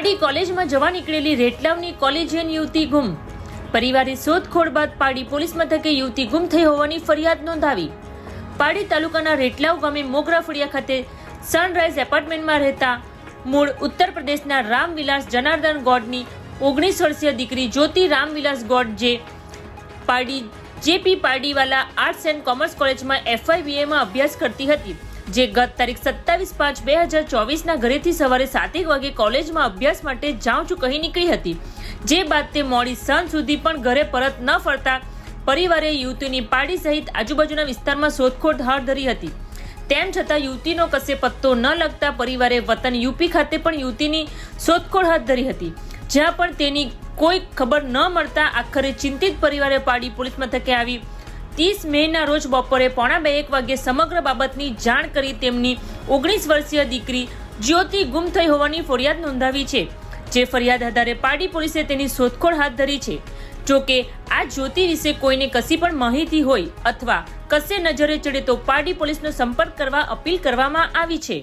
જ્યોતિ કોલેજમાં જવા નીકળેલી રેટલાવની કોલેજિયન યુવતી ગુમ. પરિવારે શોધખોળ બાદ પાડી પોલીસ મથકે યુવતી ગુમ થઈ હોવાની ફરિયાદ નોંધાવી. પાડી તાલુકાના રેટલાવ ગામે મોગરા ફળિયા ખાતે સનરાઈઝ એપાર્ટમેન્ટમાં રહેતા મૂળ ઉત્તર પ્રદેશના રામવિલાસ જનાર્દન ગોડની ઓગણીસ વર્ષીય દીકરી જ્યોતિ રામવિલાસ ગોડ જે પાડી JP Pardiwala arts and commerce કોલેજમાં એફઆઈબીએમાં અભ્યાસ કરતી હતી. જે ગત તારીખ સત્તાવીસ પાંચ બે હજાર ચોવીસના ઘરેથી સવારે સાતેક વાગે કોલેજમાં અભ્યાસ માટે જાઉં છું કહી નીકળી હતી. જે બાદ તે મોડી સાંજ સુધી પણ ઘરે પરત ન ફરતા પરિવારે યુવતીની પાડી સહિત આજુબાજુના વિસ્તારમાં શોધખોળ હાથ ધરી હતી. તેમ છતાં યુવતીનો કશે પત્તો ન લગતા પરિવારે વતન યુપી ખાતે પણ યુવતીની શોધખોળ હાથ ધરી હતી. જ્યાં પણ તેની કોઈ ખબર ન મળતા આખરે ચિંતિત પરિવારે પાડી પોલીસ મથકે આવી ત્રીસ મેના રોજ બપોરે પોણા બે એક વાગ્યે સમગ્ર બાબતની જાણ કરી તેમની ઓગણીસ વર્ષીય દીકરી જ્યોતિ ગુમ થઈ હોવાની ફરિયાદ નોંધાવી છે. જે ફરિયાદ આધારે પાડી પોલીસે તેની શોધખોળ હાથ ધરી છે. જો કે આ જ્યોતિ વિશે કોઈને કશી પણ માહિતી હોય અથવા કશે નજરે ચડે તો પાડી પોલીસનો સંપર્ક કરવા અપીલ કરવામાં આવી છે.